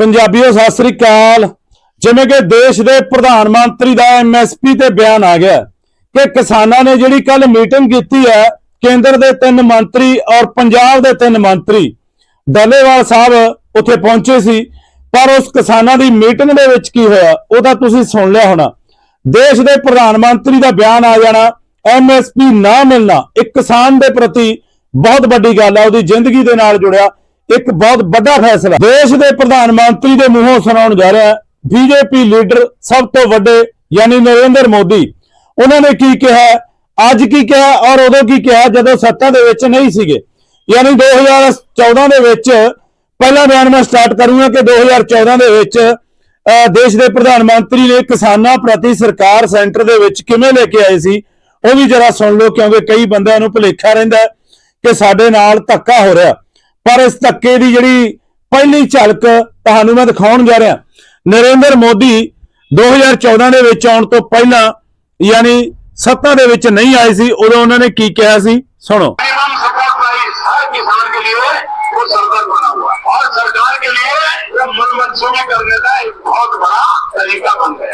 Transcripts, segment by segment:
ਪੰਜਾਬੀਓ, ਸਤਿ ਸ੍ਰੀ ਅਕਾਲ। ਜਿਵੇਂ ਕਿ ਦੇਸ਼ ਦੇ ਪ੍ਰਧਾਨ ਮੰਤਰੀ ਦਾ ਐਮਐਸਪੀ ਤੇ ਬਿਆਨ ਆ ਗਿਆ ਕਿ ਕਿਸਾਨਾਂ ਨੇ ਜਿਹੜੀ ਕੱਲ ਮੀਟਿੰਗ ਕੀਤੀ ਹੈ, ਕੇਂਦਰ ਦੇ ਤਿੰਨ ਮੰਤਰੀ ਔਰ ਪੰਜਾਬ ਦੇ ਤਿੰਨ ਮੰਤਰੀ, ਡੱਲੇਵਾਲ ਸਾਹਿਬ ਉੱਥੇ ਪਹੁੰਚੇ ਸੀ, ਪਰ ਉਸ ਕਿਸਾਨਾਂ ਦੀ ਮੀਟਿੰਗ ਦੇ ਵਿੱਚ ਕੀ ਹੋਇਆ ਉਹ ਤਾਂ ਤੁਸੀਂ ਸੁਣ ਲਿਆ ਹੋਣਾ। ਦੇਸ਼ ਦੇ ਪ੍ਰਧਾਨ ਮੰਤਰੀ ਦਾ ਬਿਆਨ ਆ ਜਾਣਾ ਐਮਐਸਪੀ ਨਾ ਮਿਲਣਾ, ਇੱਕ ਕਿਸਾਨ ਦੇ ਪ੍ਰਤੀ ਬਹੁਤ ਵੱਡੀ ਗੱਲ ਹੈ, ਉਹਦੀ ਜ਼ਿੰਦਗੀ ਦੇ ਨਾਲ ਜੁੜਿਆ। ਇੱਕ ਬਹੁਤ ਵੱਡਾ ਫੈਸਲਾ। ਦੇਸ਼ ਦੇ ਪ੍ਰਧਾਨ ਮੰਤਰੀ ਦੇ ਮੂੰਹੋਂ ਸੁਣਾਉਣ ਜਾ ਰਿਹਾ ਬੀਜੇਪੀ ਲੀਡਰ ਸਭ ਤੋਂ ਵੱਡੇ ਯਾਨੀ ਨਰਿੰਦਰ ਮੋਦੀ। ਉਹਨਾਂ ਨੇ ਕੀ ਕਿਹਾ? ਅੱਜ ਕੀ ਕਿਹਾ ਔਰ ਉਦੋਂ ਕੀ ਕਿਹਾ? ਜਦੋਂ ਸੱਤਾ ਦੇ ਵਿੱਚ ਨਹੀਂ ਸੀਗੇ। ਯਾਨੀ 2014 ਦੇ ਵਿੱਚ ਪਹਿਲਾ ਬਿਆਨ ਮੈਂ ਸਟਾਰਟ ਕਰੂੰਗਾ ਕਿ 2014 ਦੇ ਵਿੱਚ ਅਹ, ਦੇਸ਼ ਦੇ ਪ੍ਰਧਾਨ ਮੰਤਰੀ ਨੇ ਕਿਸਾਨਾਂ ਪ੍ਰਤੀ ਸਰਕਾਰ ਸੈਂਟਰ ਦੇ ਵਿੱਚ ਕਿਵੇਂ ਲੈ ਕੇ ਆਏ ਸੀ ਉਹ ਵੀ ਜਰਾ ਸੁਣ ਲਓ ਕਿਉਂਕਿ ਕਈ ਬੰਦਿਆਂ ਨੂੰ ਭੁਲੇਖਾ ਰਹਿੰਦਾ ਕਿ ਸਾਡੇ ਨਾਲ ਧੱਕਾ ਹੋ ਰਿਹਾ। ਪਰ ਇਸ ਧੱਕੇ ਦੀ ਜਿਹੜੀ ਪਹਿਲੀ ਝਲਕ ਤੁਹਾਨੂੰ ਮੈਂ ਦਿਖਾਉਣ ਜਾ ਰਿਹਾ। ਨਰਿੰਦਰ ਮੋਦੀ 2014 ਦੇ ਵਿੱਚ ਆਉਣ ਤੋਂ ਪਹਿਲਾਂ ਯਾਨੀ ਸੱਤਾ ਦੇ ਵਿੱਚ ਨਹੀਂ ਆਏ ਸੀ ਉਦੋਂ ਉਹਨਾਂ ਨੇ ਕੀ ਕਿਹਾ ਸੀ? ਸੁਣੋ।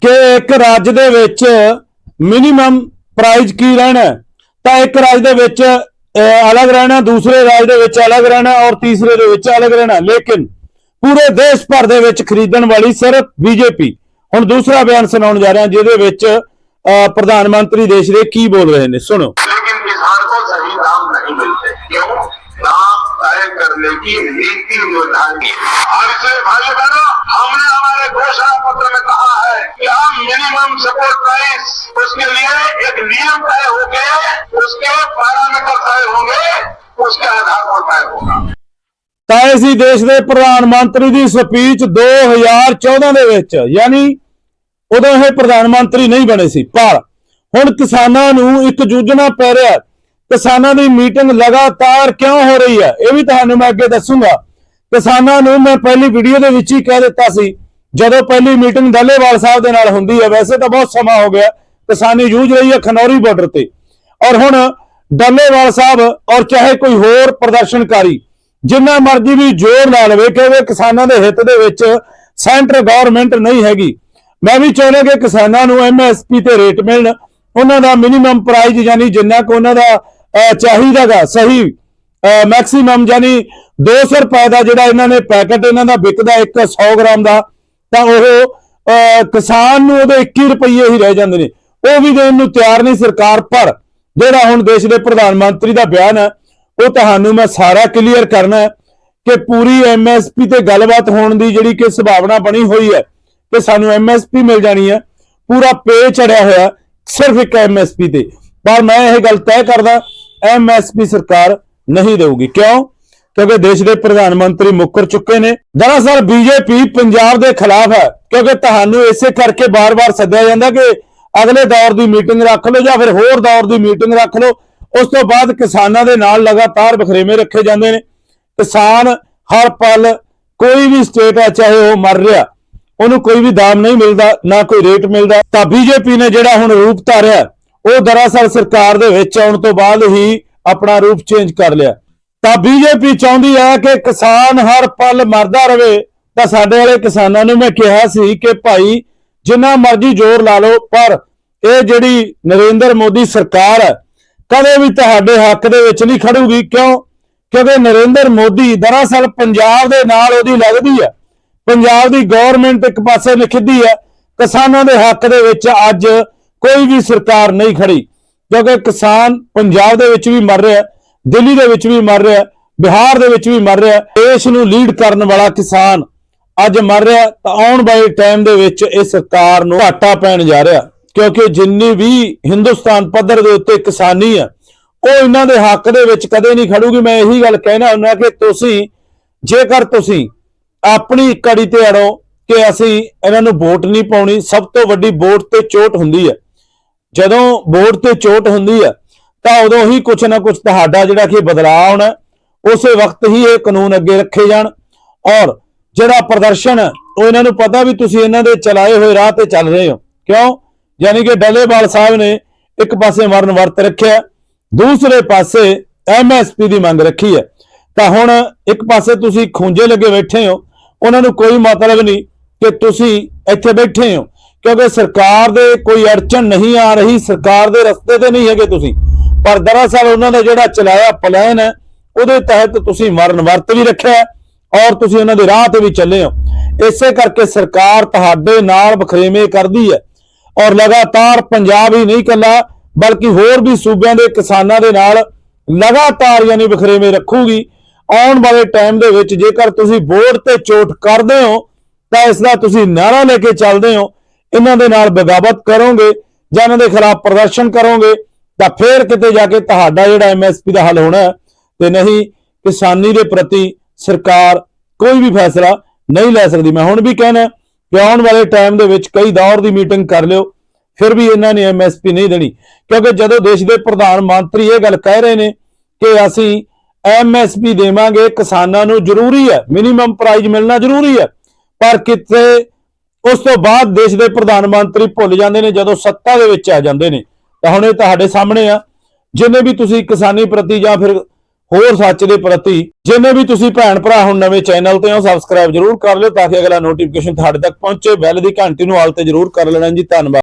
ਕਿ ਇੱਕ ਰਾਜ ਦੇ ਵਿੱਚ ਮਿਨੀਮਮ ਪ੍ਰਾਈਜ਼ ਕੀ ਰਹਿਣਾ ਤਾਂ ਇੱਕ ਰਾਜ ਦੇ ਵਿੱਚ ਅਹ, ਅਲੱਗ ਰਹਿਣਾ ਦੂਸਰੇ ਰਾਜ ਦੇ ਵਿੱਚ ਅਲੱਗ ਰਹਿਣਾ ਔਰ ਤੀਸਰੇ ਦੇ ਵਿੱਚ ਅਲੱਗ ਰਹਿਣਾ ਲੇਕਿਨ ਪੂਰੇ ਦੇਸ਼ ਭਰ ਦੇ ਵਿੱਚ ਖਰੀਦਣ ਵਾਲੀ ਸਿਰਫ ਬੀਜੇਪੀ ਹੁਣ ਦੂਸਰਾ ਬਿਆਨ ਸੁਣਾਉਣ ਜਾ ਰਿਹਾ ਜਿਹਦੇ ਵਿੱਚ ਅਹ, ਪ੍ਰਧਾਨ ਮੰਤਰੀ ਦੇਸ਼ ਦੇ ਕੀ ਬੋਲ ਰਹੇ ਨੇ ਸੁਣੋ लेकिन किसान को सही दाम नहीं मिलते क्यों दाम तय करने की नीति निर्धारण की और इसलिए भाई बहनों हमने हमारे घोषणा पत्र में कहा है कि हम मिनिमम सपोर्ट प्राइस उसके लिए एक नियम तय हो गए उसके पैरामीटर तय होंगे उसके आधार पर तय होगा ਤਾਂ ਇਹ ਸੀ ਦੇਸ਼ ਦੇ ਪ੍ਰਧਾਨ ਮੰਤਰੀ ਦੀ ਸਪੀਚ 2014 ਦੇ ਵਿੱਚ ਯਾਨੀ ਉਦੋਂ ਇਹ ਪ੍ਰਧਾਨ ਮੰਤਰੀ ਨਹੀਂ ਬਣੇ ਸੀ ਪਰ ਹੁਣ ਕਿਸਾਨਾਂ ਨੂੰ ਇੱਕ ਜੂਝਣਾ ਪੈ ਰਿਹਾ ਹੈ। ਕਿਸਾਨਾਂ ਦੀ ਮੀਟਿੰਗ ਲਗਾਤਾਰ ਕਿਉਂ ਹੋ ਰਹੀ ਹੈ ਇਹ ਵੀ ਤੁਹਾਨੂੰ ਮੈਂ ਅੱਗੇ ਦੱਸੂਗਾ ਕਿਸਾਨਾਂ ਨੂੰ ਮੈਂ ਪਹਿਲੀ ਵੀਡੀਓ ਦੇ ਵਿੱਚ ਹੀ ਕਹਿ ਦਿੱਤਾ ਸੀ ਜਦੋਂ ਪਹਿਲੀ ਮੀਟਿੰਗ ਦੱਲੇਵਾਲ ਸਾਹਿਬ ਦੇ ਨਾਲ ਹੁੰਦੀ ਹੈ ਵੈਸੇ ਤਾਂ ਬਹੁਤ ਸਮਾਂ ਹੋ ਗਿਆ ਕਿਸਾਨੀ ਜੂਝ ਰਹੀ ਹੈ ਖਨੌਰੀ ਬਾਰਡਰ ਤੇ ਔਰ ਹੁਣ ਡੱਲੇਵਾਲ ਸਾਹਿਬ ਔਰ ਚਾਹੇ ਕੋਈ ਹੋਰ ਪ੍ਰਦਰਸ਼ਨਕਾਰੀ ਜਿੰਨਾ ਮਰਜ਼ੀ ਵੀ ਜ਼ੋਰ ਲਾ ਲਵੇ ਕਿ ਉਹ ਕਿਸਾਨਾਂ ਦੇ ਹਿੱਤ ਦੇ ਵਿੱਚ ਸੈਂਟਰ ਗਵਰਨਮੈਂਟ ਨਹੀਂ ਹੈਗੀ। ਮੈਂ ਵੀ ਚਾਹੁੰਦਾ ਕਿ ਕਿਸਾਨਾਂ ਨੂੰ ਐਮਐਸਪੀ ਤੇ ਰੇਟ ਮਿਲਣ। ਉਹਨਾਂ ਦਾ ਮਿਨੀਮਮ ਪ੍ਰਾਈਸ ਯਾਨੀ ਜਿੰਨਾ ਕੁ ਉਹਨਾਂ ਦਾ ਅਹ, ਚਾਹੀਦਾਗਾ ਸਹੀ ਮੈਕਸਿਮਮ ਯਾਨੀ 200 ਰੁਪਏ ਦਾ ਜਿਹੜਾ ਇਹਨਾਂ ਨੇ ਪੈਕੇਟ ਇਹਨਾਂ ਦਾ ਵਿਕਦਾ ਇੱਕ 100 ਗ੍ਰਾਮ ਦਾ ਤਾਂ ਉਹ ਕਿਸਾਨ ਨੂੰ ਉਹਦੇ 21 ਰੁਪਏ ਹੀ ਰਹਿ ਜਾਂਦੇ ਨੇ। ਉਹ ਵੀ ਦੇਣ ਨੂੰ ਤਿਆਰ ਨਹੀਂ ਸਰਕਾਰ ਪਰ ਜਿਹੜਾ ਹੁਣ ਦੇਸ਼ ਦੇ ਪ੍ਰਧਾਨ ਮੰਤਰੀ ਦਾ ਬਿਆਨ ਹੈ, ਉਹ ਤੁਹਾਨੂੰ ਮੈਂ ਸਾਰਾ ਕਲੀਅਰ ਕਰਨਾ ਹੈ ਕਿ ਪੂਰੀ ਐਮਐਸਪੀ ਤੇ ਗੱਲਬਾਤ ਹੋਣ ਦੀ ਜਿਹੜੀ ਕਿ ਸੰਭਾਵਨਾ ਬਣੀ ਹੋਈ ਹੈ ਕਿ ਸਾਨੂੰ ਐਮਐਸਪੀ ਮਿਲ ਜਾਣੀ ਹੈ। ਪੂਰਾ ਪੇ ਚੜਿਆ ਹੋਇਆ ਸਿਰਫ ਇੱਕ ਐਮਐਸਪੀ ਤੇ। ਪਰ ਮੈਂ ਇਹ ਗੱਲ ਤੈਅ ਕਰਦਾ ਐਮਐਸਪੀ ਸਰਕਾਰ ਨਹੀਂ ਦੇਊਗੀ। ਕਿਉਂ? ਕਿਉਂਕਿ ਦੇਸ਼ ਦੇ ਪ੍ਰਧਾਨ ਮੰਤਰੀ ਮੁੱਕਰ ਚੁੱਕੇ ਨੇ। ਦਰਅਸਲ ਬੀਜੇਪੀ ਪੰਜਾਬ ਦੇ ਖਿਲਾਫ ਹੈ, ਕਿਉਂਕਿ ਤੁਹਾਨੂੰ ਇਸੇ ਕਰਕੇ ਬਾਰ-ਬਾਰ ਸੱਦਿਆ ਜਾਂਦਾ ਕਿ ਅਗਲੇ ਦੌਰ ਦੀ ਮੀਟਿੰਗ ਰੱਖ ਲਓ ਜਾਂ ਫਿਰ ਹੋਰ ਦੌਰ ਦੀ ਮੀਟਿੰਗ ਰੱਖ ਲਓ, ਉਸ ਤੋਂ ਬਾਅਦ ਕਿਸਾਨਾਂ ਦੇ ਨਾਲ ਲਗਾਤਾਰ ਬਖਰੇਵੇਂ ਰੱਖੇ ਜਾਂਦੇ ਨੇ। ਕਿਸਾਨ ਹਰ ਪਲ ਕੋਈ ਵੀ ਸਟੇਟ ਹੈ ਚਾਹੇ ਉਹ ਮਰ ਰਿਹਾ, ਉਹਨੂੰ ਕੋਈ ਵੀ ਦਾਮ ਨਹੀਂ ਮਿਲਦਾ, ਨਾ ਕੋਈ ਰੇਟ ਮਿਲਦਾ। ਤਾਂ ਬੀਜੇਪੀ ਨੇ ਜਿਹੜਾ ਹੁਣ ਰੂਪ ਧਾਰਿਆ, ਉਹ ਦਰਅਸਲ ਸਰਕਾਰ ਦੇ ਵਿੱਚ ਆਉਣ ਤੋਂ ਬਾਅਦ ਹੀ ਆਪਣਾ ਰੂਪ ਚੇਂਜ ਕਰ ਲਿਆ। ਤਾਂ ਬੀਜੇਪੀ ਚਾਹੁੰਦੀ ਹੈ ਕਿ ਕਿਸਾਨ ਹਰ ਪਲ ਮਰਦਾ ਰਹੇ, ਤਾਂ ਸਾਡੇ ਵਾਲੇ ਕਿਸਾਨਾਂ ਨੂੰ ਮੈਂ ਕਿਹਾ ਸੀ ਕਿ ਭਾਈ ਜਿੰਨਾ ਮਰਜ਼ੀ ਜ਼ੋਰ ਲਾ ਲਓ, ਪਰ ਇਹ ਜਿਹੜੀ ਨਰਿੰਦਰ ਮੋਦੀ ਸਰਕਾਰ ਹੈ, ਕਦੇ ਵੀ ਤੁਹਾਡੇ ਹੱਕ ਦੇ ਵਿੱਚ ਨਹੀਂ ਖੜੂਗੀ। ਕਿਉਂ? ਕਿਉਂਕਿ ਨਰਿੰਦਰ ਮੋਦੀ ਦਰਅਸਲ ਪੰਜਾਬ ਦੇ ਨਾਲ ਉਹਦੀ ਲੱਗਦੀ ਹੈ। ਪੰਜਾਬ ਦੀ ਗਵਰਨਮੈਂਟ ਇੱਕ ਪਾਸੇ ਨਿਖਿੱਦੀ ਹੈ, ਕਿਸਾਨਾਂ ਦੇ ਹੱਕ ਦੇ ਵਿੱਚ ਅੱਜ ਕੋਈ ਵੀ ਸਰਕਾਰ ਨਹੀਂ ਖੜੀ। ਕਿਉਂਕਿ ਕਿਸਾਨ ਪੰਜਾਬ ਦੇ ਵਿੱਚ ਵੀ ਮਰ ਰਿਹਾ, ਦਿੱਲੀ ਦੇ ਵਿੱਚ ਵੀ ਮਰ ਰਿਹਾ, ਬਿਹਾਰ ਦੇ ਵਿੱਚ ਵੀ ਮਰ ਰਿਹਾ, ਦੇਸ਼ ਨੂੰ ਲੀਡ ਕਰਨ ਵਾਲਾ ਕਿਸਾਨ ਅੱਜ ਮਰ ਰਿਹਾ, ਤਾਂ ਆਉਣ ਵਾਲੇ ਟਾਈਮ ਦੇ ਵਿੱਚ ਇਹ ਸਰਕਾਰ ਨੂੰ ਘਾਟਾ ਪੈਣ ਜਾ ਰਿਹਾ। ਕਿਉਂਕਿ ਜਿੰਨੀ ਵੀ ਹਿੰਦੁਸਤਾਨ ਪੱਧਰ ਦੇ ਉੱਤੇ ਕਿਸਾਨੀ ਆ, ਉਹ ਇਹਨਾਂ ਦੇ ਹੱਕ ਦੇ ਵਿੱਚ ਕਦੇ ਨਹੀਂ ਖੜੂਗੀ। ਮੈਂ ਇਹੀ ਗੱਲ ਕਹਿਣਾ ਹੁੰਦਾ ਕਿ ਤੁਸੀਂ, ਜੇਕਰ ਤੁਸੀਂ ਆਪਣੀ ਕੜੀ ਤੇ ਅੜੋ ਕਿ ਅਸੀਂ ਇਹਨਾਂ ਨੂੰ ਵੋਟ ਨਹੀਂ ਪਾਉਣੀ, ਸਭ ਤੋਂ ਵੱਡੀ ਵੋਟ ਤੇ ਚੋਟ ਹੁੰਦੀ ਹੈ ਜਦੋਂ ਵੋਟ ਤੇ ਚੋਟ ਹੁੰਦੀ ਹੈ ਤਾਂ ਉਦੋਂ ਹੀ ਕੁਛ ਨਾ ਕੁਛ ਤੁਹਾਡਾ ਜਿਹੜਾ ਕਿ ਬਦਲਾਅ ਆਉਣਾ, ਉਸੇ ਵਕਤ ਹੀ ਇਹ ਕਾਨੂੰਨ ਅੱਗੇ ਰੱਖੇ ਜਾਣ। ਔਰ ਜਿਹੜਾ ਪ੍ਰਦਰਸ਼ਨ ਹੈ, ਉਹ ਇਹਨਾਂ ਨੂੰ ਪਤਾ ਵੀ ਤੁਸੀਂ ਇਹਨਾਂ ਦੇ ਚਲਾਏ ਹੋਏ ਰਾਹ ਤੇ ਚੱਲ ਰਹੇ ਹੋ। ਕਿਉਂ? ਯਾਨੀ ਕਿ ਡੱਲੇਵਾਲ ਸਾਹਿਬ ਨੇ ਇੱਕ ਪਾਸੇ ਮਰਨ ਵਰਤ ਰੱਖਿਆ ਦੂਸਰੇ ਪਾਸੇ ਐਮਐਸਪੀ ਦੀ ਮੰਗ ਰੱਖੀ ਹੈ। ਤਾਂ ਹੁਣ ਇੱਕ ਪਾਸੇ ਤੁਸੀਂ ਖੁੰਝੇ ਲੱਗੇ ਬੈਠੇ ਹੋ ਉਹਨਾਂ ਨੂੰ ਕੋਈ ਮਤਲਬ ਨਹੀਂ ਕਿ ਤੁਸੀਂ ਇੱਥੇ ਬੈਠੇ ਹੋ ਕਿਉਂਕਿ ਸਰਕਾਰ ਦੇ ਕੋਈ ਅੜਚਨ ਨਹੀਂ ਆ ਰਹੀ ਸਰਕਾਰ ਦੇ ਰਸਤੇ ਤੇ ਨਹੀਂ ਹੈਗੇ ਤੁਸੀਂ। ਪਰ ਦਰਅਸਲ ਉਹਨਾਂ ਦਾ ਜਿਹੜਾ ਚਲਾਇਆ ਪਲਾਨ ਹੈ ਉਹਦੇ ਤਹਿਤ ਤੁਸੀਂ ਮਰਨ ਵਰਤ ਵੀ ਰੱਖਿਆ ਔਰ ਤੁਸੀਂ ਉਹਨਾਂ ਦੇ ਰਾਹ ਤੇ ਵੀ ਚੱਲੇ ਹੋ। ਇਸੇ ਕਰਕੇ ਸਰਕਾਰ ਤੁਹਾਡੇ ਨਾਲ ਬਖਰੇਵੇਂ ਕਰਦੀ ਹੈ। ਔਰ ਲਗਾਤਾਰ ਪੰਜਾਬ ਹੀ ਨਹੀਂ ਕੱਲਾ, ਬਲਕਿ ਹੋਰ ਵੀ ਸੂਬਿਆਂ ਦੇ ਕਿਸਾਨਾਂ ਦੇ ਨਾਲ ਲਗਾਤਾਰ ਯਾਨੀ ਬਖਰੇਵੇਂ ਰੱਖੂਗੀ। ਆਉਣ ਵਾਲੇ ਟਾਈਮ ਦੇ ਵਿੱਚ ਜੇਕਰ ਤੁਸੀਂ ਵੋਟ ਤੇ ਚੋਟ ਕਰਦੇ ਹੋ, ਤਾਂ ਇਸ ਦਾ ਤੁਸੀਂ ਨਾਰਾ ਲੈ ਕੇ ਚੱਲਦੇ ਹੋ। ਇਹਨਾਂ ਦੇ ਨਾਲ ਬਗਾਵਤ ਕਰੋਗੇ, ਜਾਂ ਇਹਨਾਂ ਦੇ ਖਿਲਾਫ ਪ੍ਰਦਰਸ਼ਨ ਕਰੋਗੇ, ਤਾਂ ਫਿਰ ਕਿਤੇ ਜਾ ਕੇ ਤੁਹਾਡਾ ਜਿਹੜਾ ਐਮਐਸਪੀ ਦਾ ਹੱਲ ਹੋਣਾ ਹੈ। ਤੇ ਨਹੀਂ, ਕਿਸਾਨੀ ਦੇ ਪ੍ਰਤੀ ਸਰਕਾਰ ਕੋਈ ਵੀ ਫੈਸਲਾ ਨਹੀਂ ਲੈ ਸਕਦੀ। ਮੈਂ ਹੁਣ ਵੀ ਕਹਿਣਾ ਕਿ ਆਉਣ ਵਾਲੇ ਟਾਈਮ ਦੇ ਵਿੱਚ ਕਈ ਦੌਰ ਦੀ ਮੀਟਿੰਗ ਕਰ ਲਿਓ, ਫਿਰ ਵੀ ਇਹਨਾਂ ਨੇ ਐਮਐਸਪੀ ਨਹੀਂ ਦੇਣੀ। ਕਿਉਂਕਿ ਜਦੋਂ ਦੇਸ਼ ਦੇ ਪ੍ਰਧਾਨ ਮੰਤਰੀ ਇਹ ਗੱਲ ਕਹਿ ਰਹੇ ਨੇ ਕਿ ਅਸੀਂ ਐਮਐਸਪੀ ਦੇਵਾਂਗੇ, ਕਿਸਾਨਾਂ ਨੂੰ ਜ਼ਰੂਰੀ ਹੈ ਮਿਨੀਮਮ ਪ੍ਰਾਈਜ਼ ਮਿਲਣਾ ਜ਼ਰੂਰੀ ਹੈ। ਪਰ ਕਿਤੇ ਉਸ ਤੋਂ ਬਾਅਦ ਦੇਸ਼ ਦੇ ਪ੍ਰਧਾਨ ਮੰਤਰੀ ਭੁੱਲ ਜਾਂਦੇ ਨੇ, ਜਦੋਂ ਸੱਤਾ ਦੇ ਵਿੱਚ ਆ ਜਾਂਦੇ ਨੇ। ਤਾਂ ਹੁਣ ਇਹ ਤੁਹਾਡੇ ਸਾਹਮਣੇ ਆ। ਜਿੰਨੇ ਵੀ ਤੁਸੀਂ ਕਿਸਾਨੀ ਪ੍ਰਤੀ ਜਾਂ ਫਿਰ ਹੋਰ ਸੱਚ ਦੇ ਪ੍ਰਤੀ ਜਿੰਨੇ ਵੀ ਤੁਸੀਂ ਭੈਣ ਭਰਾ ਹੁਣ ਨਵੇਂ ਚੈਨਲ ਤੇ ਹੋ ਸਬਸਕ੍ਰਾਈਬ ਜਰੂਰ ਕਰ ਲਿਓ ਤਾਂ ਕਿ ਅਗਲਾ ਨੋਟੀਫਿਕੇਸ਼ਨ ਤੁਹਾਡੇ ਤੱਕ ਪਹੁੰਚੇ। ਬੈਲ ਦੀ ਘੰਟੀ ਨੂੰ ਆਲ ਤੇ ਜਰੂਰ ਕਰ ਲੈਣਾ ਜੀ। ਧੰਨਵਾਦ।